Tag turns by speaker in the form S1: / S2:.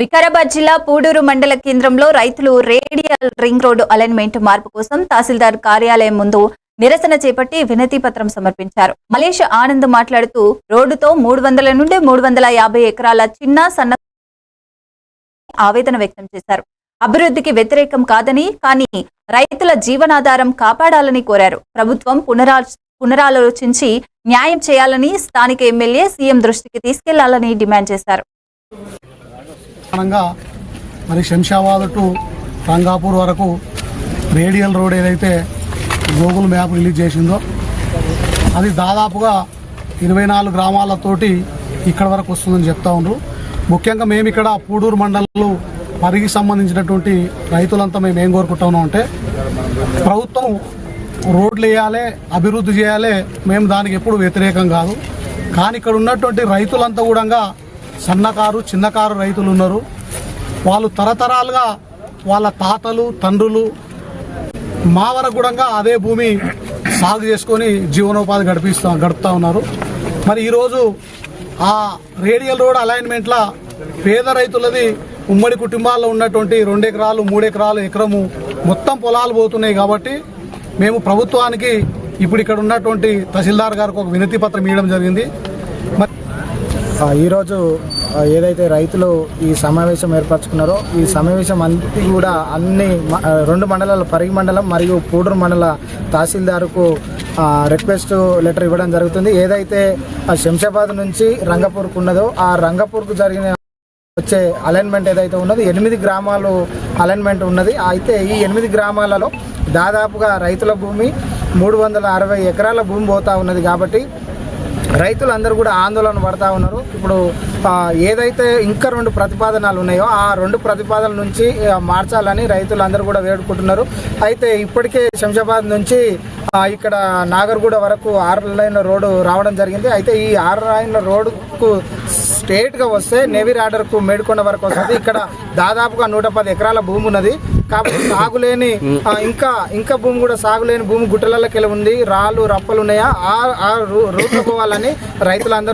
S1: వికారాబాద్ జిల్లా పూడూరు మండల కేంద్రంలో రైతులు రేడియల్ రింగ్ రోడ్డు అలైన్మెంట్ మార్పు కోసం తహసీల్దార్ కార్యాలయం ముందు నిరసన చేపట్టి వినతి పత్రం సమర్పించారు. మలేష్ ఆనంద్ మాట్లాడుతూ రోడ్డుతో మూడు వందల నుండి మూడు వందల యాభై ఎకరాల చిన్న సన్న ఆవేదన వ్యక్తం చేశారు. అభివృద్ధికి వ్యతిరేకం కాదని కానీ రైతుల జీవనాధారం కాపాడాలని కోరారు. ప్రభుత్వం పునరా పునరాలోచించి న్యాయం చేయాలని స్థానిక ఎమ్మెల్యే సీఎం దృష్టికి తీసుకెళ్ళాలని డిమాండ్ చేశారు.
S2: ప్రధానంగా మరి శంషాబాద్ టు రంగాపూర్ వరకు రేడియల్ రోడ్ ఏదైతే గూగుల్ మ్యాప్ రిలీజ్ చేసిందో అది దాదాపుగా ఇరవై నాలుగు గ్రామాలతోటి ఇక్కడ వరకు వస్తుందని చెప్తా ఉన్నారు ముఖ్యంగా మేము ఇక్కడ పూడూరు మండలంలో పరిగి సంబంధించినటువంటి రైతులంతా మేము ఏం కోరుకుంటాము అంటే ప్రభుత్వం రోడ్లు వేయాలి అభివృద్ధి చేయాలి మేము దానికి ఎప్పుడు వ్యతిరేకం కాదు. కానీ ఇక్కడ ఉన్నటువంటి రైతులంతా కూడా సన్నకారు చిన్నకారు రైతులు ఉన్నారు. వాళ్ళు తరతరాలుగా వాళ్ళ తాతలు తండ్రులు మా వరకు కూడా అదే భూమి సాగు చేసుకొని జీవనోపాధి గడిపిస్తా గడుపుతా ఉన్నారు. మరి ఈరోజు ఆ రేడియల్ రోడ్ అలైన్మెంట్ల పేద రైతులది ఉమ్మడి కుటుంబాల్లో ఉన్నటువంటి రెండు ఎకరాలు మూడు ఎకరాలు ఎకరము మొత్తం పొలాలు పోతున్నాయి కాబట్టి మేము ప్రభుత్వానికి ఇప్పుడు ఇక్కడ ఉన్నటువంటి తహసీల్దార్ గారికి ఒక వినతి పత్రం ఇవ్వడం జరిగింది. మరి
S3: ఈరోజు ఏదైతే రైతులు ఈ సమావేశం ఏర్పరచుకున్నారో ఈ సమావేశం అంతా కూడా అన్ని మ- రెండు మండలాల పరిగి మండలం మరియు పూడూరు మండల తహసీల్దారుకు రిక్వెస్ట్ లెటర్ ఇవ్వడం జరుగుతుంది. ఏదైతే శంషాబాద్ నుంచి రంగపూర్కు ఉన్నదో ఆ రంగపూర్కు జరిగిన వచ్చే అలైన్మెంట్ ఏదైతే ఉన్నదో ఎనిమిది గ్రామాలు అలైన్మెంట్ ఉన్నది. అయితే ఈ ఎనిమిది గ్రామాలలో దాదాపుగా రైతుల భూమి మూడు వందల అరవై ఎకరాల భూమి పోతా ఉన్నది కాబట్టి రైతులందరూ కూడా ఆందోళన పడతా ఉన్నారు. ఇప్పుడు ఏదైతే ఇంకా రెండు ప్రతిపాదనలు ఉన్నాయో ఆ రెండు ప్రతిపాదనల నుంచి మార్చాలని రైతులందరూ కూడా వేడుకుంటున్నారు. అయితే ఇప్పటికే శంషాబాద్ నుంచి ఇక్కడ నాగర్గూడ వరకు ఆరు లైన్ల రోడ్డు రావడం జరిగింది. అయితే ఈ ఆరు లైన్ల రోడ్డుకు స్ట్రేట్గా వస్తే నేవీ రాడర్కు మేడుకొండ వరకు వస్తుంది. ఇక్కడ దాదాపుగా నూట పది ఎకరాల భూమి ఉన్నది. కాబట్టి సాగులేని ఆ, ఇంకా ఇంకా భూమి కూడా సాగులేని భూమి గుట్టలకి ఉంది. రాళ్ళు రప్పలు ఉన్నాయా? ఆ ఆ రూ- పోవాలని రైతులందరూ